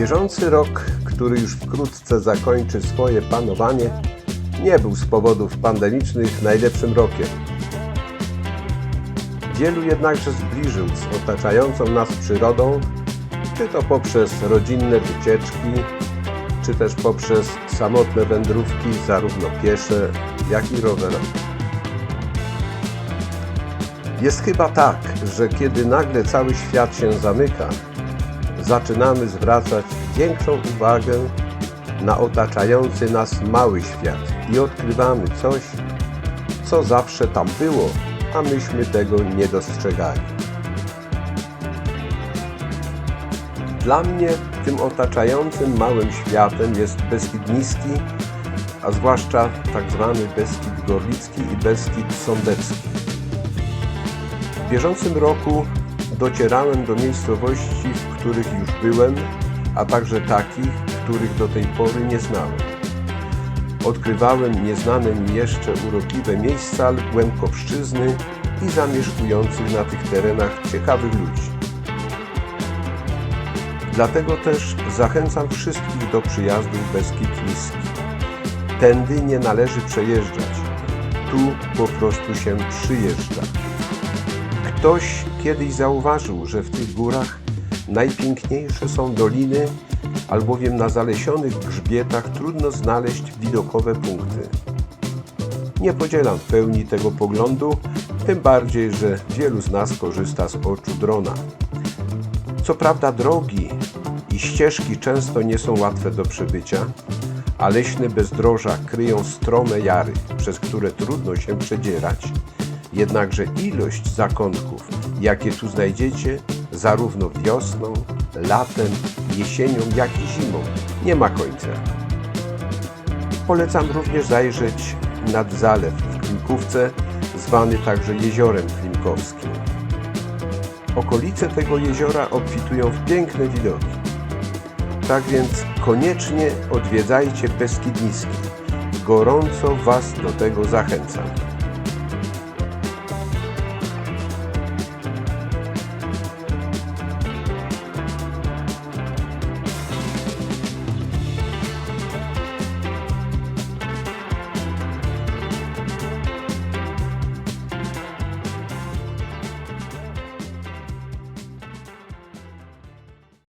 Bieżący rok, który już wkrótce zakończy swoje panowanie, nie był z powodów pandemicznych najlepszym rokiem. Wielu jednakże zbliżył z otaczającą nas przyrodą, czy to poprzez rodzinne wycieczki, czy też poprzez samotne wędrówki, zarówno piesze, jak i rowerowe. Jest chyba tak, że kiedy nagle cały świat się zamyka, zaczynamy zwracać większą uwagę na otaczający nas mały świat i odkrywamy coś, co zawsze tam było, a myśmy tego nie dostrzegali. Dla mnie tym otaczającym małym światem jest Beskid Niski, a zwłaszcza tak zwany Beskid Gorlicki i Beskid Sądecki. W bieżącym roku docierałem do miejscowości, w których już byłem, a także takich, których do tej pory nie znałem. Odkrywałem nieznane mi jeszcze urokliwe miejsca Głębkowszczyzny i zamieszkujących na tych terenach ciekawych ludzi. Dlatego też zachęcam wszystkich do przyjazdu w Beskid Niski. Tędy nie należy przejeżdżać. Tu po prostu się przyjeżdża. Ktoś kiedyś zauważył, że w tych górach najpiękniejsze są doliny, albowiem na zalesionych grzbietach trudno znaleźć widokowe punkty. Nie podzielam w pełni tego poglądu, tym bardziej, że wielu z nas korzysta z oczu drona. Co prawda drogi i ścieżki często nie są łatwe do przebycia, a leśne bezdroża kryją strome jary, przez które trudno się przedzierać. Jednakże ilość zakątków, jakie tu znajdziecie, zarówno wiosną, latem, jesienią, jak i zimą, nie ma końca. Polecam również zajrzeć nad zalew w Klimkówce, zwany także Jeziorem Klimkowskim. Okolice tego jeziora obfitują w piękne widoki. Tak więc koniecznie odwiedzajcie Beskid Niski. Gorąco Was do tego zachęcam.